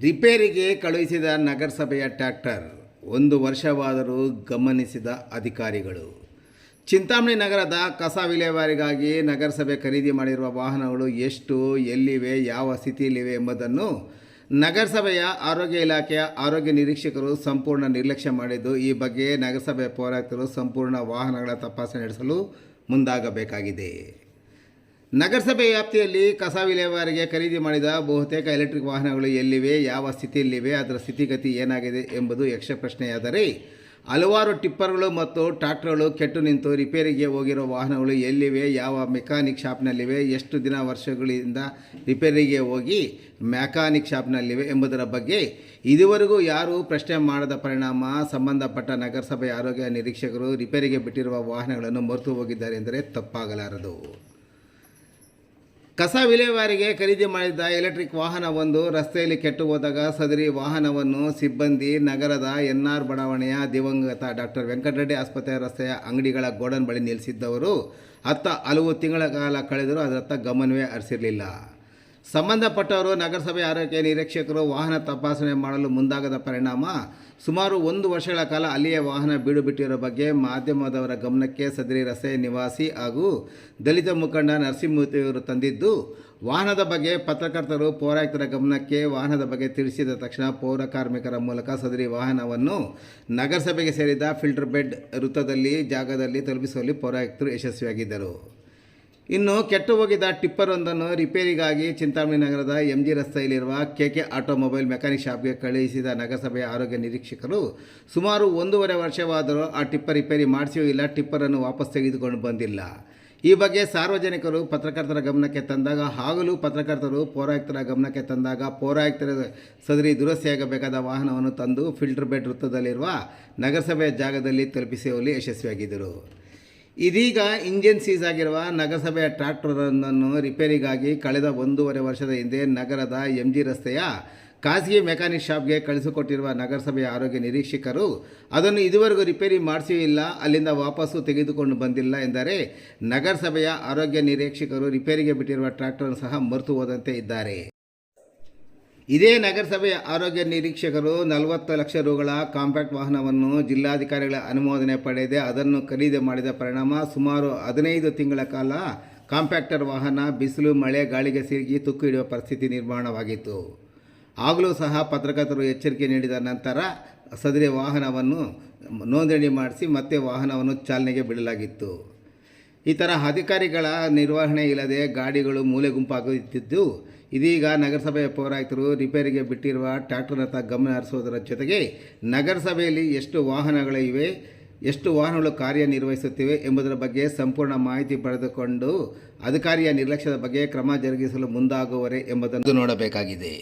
ರಿಪೇರಿಗೆ ಕಳುಹಿಸಿದ ನಗರಸಭೆಯ ಟ್ರ್ಯಾಕ್ಟರ್ ಒಂದು ವರ್ಷವಾದರೂ ಗಮನಿಸಿದ ಅಧಿಕಾರಿಗಳು. ಚಿಂತಾಮಣಿ ನಗರದ ಕಸ ವಿಲೇವಾರಿಗಾಗಿ ನಗರಸಭೆ ಖರೀದಿ ಮಾಡಿರುವ ವಾಹನಗಳು ಎಷ್ಟು, ಎಲ್ಲಿವೆ, ಯಾವ ಸ್ಥಿತಿಯಲ್ಲಿವೆ ಎಂಬುದನ್ನು ನಗರಸಭೆಯ ಆರೋಗ್ಯ ಇಲಾಖೆಯ ಆರೋಗ್ಯ ನಿರೀಕ್ಷಕರು ಸಂಪೂರ್ಣ ನಿರ್ಲಕ್ಷ್ಯ ಮಾಡಿದ್ದು, ಈ ಬಗ್ಗೆ ನಗರಸಭೆ ಪೌರಾಯುಕ್ತರು ಸಂಪೂರ್ಣ ವಾಹನಗಳ ತಪಾಸಣೆ ನಡೆಸಲು ಮುಂದಾಗಬೇಕಾಗಿದೆ. ನಗರಸಭೆ ವ್ಯಾಪ್ತಿಯಲ್ಲಿ ಕಸ ವಿಲೇವಾರಿಗೆ ಖರೀದಿ ಮಾಡಿದ ಬಹುತೇಕ ಎಲೆಕ್ಟ್ರಿಕ್ ವಾಹನಗಳು ಎಲ್ಲಿವೆ, ಯಾವ ಸ್ಥಿತಿಯಲ್ಲಿವೆ, ಅದರ ಸ್ಥಿತಿಗತಿ ಏನಾಗಿದೆ ಎಂಬುದು ಯಕ್ಷ ಪ್ರಶ್ನೆಯಾದರೆ ಹಲವಾರು ಟಿಪ್ಪರ್ಗಳು ಮತ್ತು ಟ್ರಾಕ್ಟರ್ಗಳು ಕೆಟ್ಟು ನಿಂತು ರಿಪೇರಿಗೆ ಹೋಗಿರೋ ವಾಹನಗಳು ಎಲ್ಲಿವೆ, ಯಾವ ಮೆಕ್ಯಾನಿಕ್ ಶಾಪ್ನಲ್ಲಿವೆ, ಎಷ್ಟು ದಿನ ವರ್ಷಗಳಿಂದ ರಿಪೇರಿಗೆ ಹೋಗಿ ಮೆಕ್ಯಾನಿಕ್ ಶಾಪ್ನಲ್ಲಿವೆ ಎಂಬುದರ ಬಗ್ಗೆ ಇದುವರೆಗೂ ಯಾರೂ ಪ್ರಶ್ನೆ ಮಾಡದ ಪರಿಣಾಮ ಸಂಬಂಧಪಟ್ಟ ನಗರಸಭೆ ಆರೋಗ್ಯ ನಿರೀಕ್ಷಕರು ರಿಪೇರಿಗೆ ಬಿಟ್ಟಿರುವ ವಾಹನಗಳನ್ನು ಮರೆತು ಹೋಗಿದ್ದಾರೆ ಎಂದರೆ ತಪ್ಪಾಗಲಾರದು. ಕಸ ವಿಲೇವಾರಿಗೆ ಖರೀದಿ ಮಾಡಿದ್ದ ಎಲೆಕ್ಟ್ರಿಕ್ ವಾಹನವೊಂದು ರಸ್ತೆಯಲ್ಲಿ ಕೆಟ್ಟು ಹೋದಾಗ ಸದರಿ ವಾಹನವನ್ನು ಸಿಬ್ಬಂದಿ ನಗರದ ಎನ್ ಆರ್ ಬಡಾವಣೆಯ ದಿವಂಗತ ಡಾಕ್ಟರ್ ವೆಂಕಟರೆಡ್ಡಿ ಆಸ್ಪತ್ರೆ ರಸ್ತೆಯ ಅಂಗಡಿಗಳ ಗೋಡನ್ ಬಳಿ ನಿಲ್ಲಿಸಿದ್ದವರು ಅತ್ತ ಹಲವು ತಿಂಗಳ ಕಾಲ ಕಳೆದರೂ ಅದರತ್ತ ಗಮನವೇ ಹರಿಸಿರಲಿಲ್ಲ. ಸಂಬಂಧಪಟ್ಟವರು ನಗರಸಭೆ ಆರೋಗ್ಯ ನಿರೀಕ್ಷಕರು ವಾಹನ ತಪಾಸಣೆ ಮಾಡಲು ಮುಂದಾಗದ ಪರಿಣಾಮ ಸುಮಾರು ಒಂದು ವರ್ಷಗಳ ಕಾಲ ಅಲ್ಲಿಯೇ ವಾಹನ ಬೀಡು ಬಿಟ್ಟಿರೋ ಬಗ್ಗೆ ಮಾಧ್ಯಮದವರ ಗಮನಕ್ಕೆ ಸದರಿ ರಸ್ತೆ ನಿವಾಸಿ ಹಾಗೂ ದಲಿತ ಮುಖಂಡ ನರಸಿಂಹಮೂರ್ತಿಯವರು ತಂದಿದ್ದು, ವಾಹನದ ಬಗ್ಗೆ ಪತ್ರಕರ್ತರು ಪೌರಾಯುಕ್ತರ ಗಮನಕ್ಕೆ ವಾಹನದ ಬಗ್ಗೆ ತಿಳಿಸಿದ ತಕ್ಷಣ ಪೌರ ಕಾರ್ಮಿಕರ ಮೂಲಕ ಸದರಿ ವಾಹನವನ್ನು ನಗರಸಭೆಗೆ ಸೇರಿದ ಫಿಲ್ಟರ್ ಬೆಡ್ ವೃತ್ತದಲ್ಲಿ ಜಾಗದಲ್ಲಿ ತಲುಪಿಸುವಲ್ಲಿ ಪೌರಾಯುಕ್ತರು ಯಶಸ್ವಿಯಾಗಿದ್ದರು. ಇನ್ನು ಕೆಟ್ಟು ಹೋಗಿದ್ದ ಟಿಪ್ಪರ್ ಒಂದನ್ನು ರಿಪೇರಿಗಾಗಿ ಚಿಂತಾಮಣಿ ನಗರದ ಎಂ ಜಿ ರಸ್ತೆಯಲ್ಲಿರುವ ಕೆ ಕೆ ಆಟೋಮೊಬೈಲ್ ಮೆಕ್ಯಾನಿಕ್ ಶಾಪ್ಗೆ ಕಳುಹಿಸಿದ ನಗರಸಭೆಯ ಆರೋಗ್ಯ ನಿರೀಕ್ಷಕರು, ಸುಮಾರು ಒಂದೂವರೆ ವರ್ಷವಾದರೂ ಆ ಟಿಪ್ಪರ್ ರಿಪೇರಿ ಮಾಡಿಸಿಯೂ ಇಲ್ಲ ಟಿಪ್ಪರನ್ನು ವಾಪಸ್ ತೆಗೆದುಕೊಂಡು ಬಂದಿಲ್ಲ. ಈ ಬಗ್ಗೆ ಸಾರ್ವಜನಿಕರು ಪತ್ರಕರ್ತರ ಗಮನಕ್ಕೆ ತಂದಾಗ ಆಗಲೂ ಪತ್ರಕರ್ತರು ಪೌರಾಯುಕ್ತರ ಗಮನಕ್ಕೆ ತಂದಾಗ ಪೌರಾಯುಕ್ತರ ಸದರಿ ದುರಸ್ತಿಯಾಗಬೇಕಾದ ವಾಹನವನ್ನು ತಂದು, ಫಿಲ್ಟರ್ ಬೆಡ್ ವೃತ್ತದಲ್ಲಿರುವ ನಗರಸಭೆಯ ಜಾಗದಲ್ಲಿ ತಲುಪಿಸುವಲ್ಲಿ ಯಶಸ್ವಿಯಾಗಿದ್ದರು. ಇದೀಗ ಇಂಜಿನ್ ಸೀಸ್ ಆಗಿರುವ ನಗರಸಭೆಯ ಟ್ರ್ಯಾಕ್ಟರನ್ನು ರಿಪೇರಿಗಾಗಿ ಕಳೆದ ಒಂದೂವರೆ ವರ್ಷದ ಹಿಂದೆ ನಗರದ ಎಂ ಜಿ ರಸ್ತೆಯ ಖಾಸಗಿ ಮೆಕ್ಯಾನಿಕ್ ಶಾಪ್ಗೆ ಕಳಿಸಿಕೊಟ್ಟಿರುವ ನಗರಸಭೆಯ ಆರೋಗ್ಯ ನಿರೀಕ್ಷಕರು, ಅದನ್ನು ಇದುವರೆಗೂ ರಿಪೇರಿ ಮಾಡಿಸೂ ಇಲ್ಲ, ಅಲ್ಲಿಂದ ವಾಪಸ್ಸು ತೆಗೆದುಕೊಂಡು ಬಂದಿಲ್ಲ ಎಂದರೆ ನಗರಸಭೆಯ ಆರೋಗ್ಯ ನಿರೀಕ್ಷಕರು ರಿಪೇರಿಗೆ ಬಿಟ್ಟಿರುವ ಟ್ರ್ಯಾಕ್ಟರ್ ಸಹ ಮರೆತು ಹೋದಂತೆ ಇದ್ದಾರೆ. ಇದೇ ನಗರಸಭೆಯ ಆರೋಗ್ಯ ನಿರೀಕ್ಷಕರು ನಲವತ್ತು ಲಕ್ಷ ರುಗಳ ಕಾಂಪ್ಯಾಕ್ಟ್ ವಾಹನವನ್ನು ಜಿಲ್ಲಾಧಿಕಾರಿಗಳ ಅನುಮೋದನೆ ಪಡೆದೇ ಅದನ್ನು ಖರೀದಿ ಮಾಡಿದ ಪರಿಣಾಮ ಸುಮಾರು ಹದಿನೈದು ತಿಂಗಳ ಕಾಲ ಕಾಂಪ್ಯಾಕ್ಟರ್ ವಾಹನ ಬಿಸಿಲು, ಮಳೆ, ಗಾಳಿಗೆ ಸಿಲುಕಿ ತುಕ್ಕು ಹಿಡಿಯುವ ಪರಿಸ್ಥಿತಿ ನಿರ್ಮಾಣವಾಗಿತ್ತು. ಆಗಲೂ ಸಹ ಪತ್ರಕರ್ತರು ಎಚ್ಚರಿಕೆ ನೀಡಿದ ನಂತರ ಸದರಿ ವಾಹನವನ್ನು ನೋಂದಣಿ ಮಾಡಿಸಿ ಮತ್ತೆ ವಾಹನವನ್ನು ಚಾಲನೆಗೆ ಬಿಡಲಾಗಿತ್ತು. ಈ ಥರ ಅಧಿಕಾರಿಗಳ ನಿರ್ವಹಣೆ ಇಲ್ಲದೆ ಗಾಡಿಗಳು ಮೂಲೆ ಗುಂಪಾಗುತ್ತಿದ್ದು, ಇದೀಗ ನಗರಸಭೆಯ ಪೌರಾಯಿತರು ರಿಪೇರಿಗೆ ಬಿಟ್ಟಿರುವ ಟ್ರ್ಯಾಕ್ಟರ್ನತ್ತ ಗಮನ ಹರಿಸುವುದರ ಜೊತೆಗೆ ನಗರಸಭೆಯಲ್ಲಿ ಎಷ್ಟು ವಾಹನಗಳಿವೆ ಎಷ್ಟು ವಾಹನಗಳು ಕಾರ್ಯನಿರ್ವಹಿಸುತ್ತಿವೆ ಎಂಬುದರ ಬಗ್ಗೆ ಸಂಪೂರ್ಣ ಮಾಹಿತಿ ಪಡೆದುಕೊಂಡು ಅಧಿಕಾರಿಯ ನಿರ್ಲಕ್ಷ್ಯದ ಬಗ್ಗೆ ಕ್ರಮ ಜರುಗಿಸಲು ಮುಂದಾಗುವರೆ ಎಂಬುದನ್ನು ನೋಡಬೇಕಾಗಿದೆ.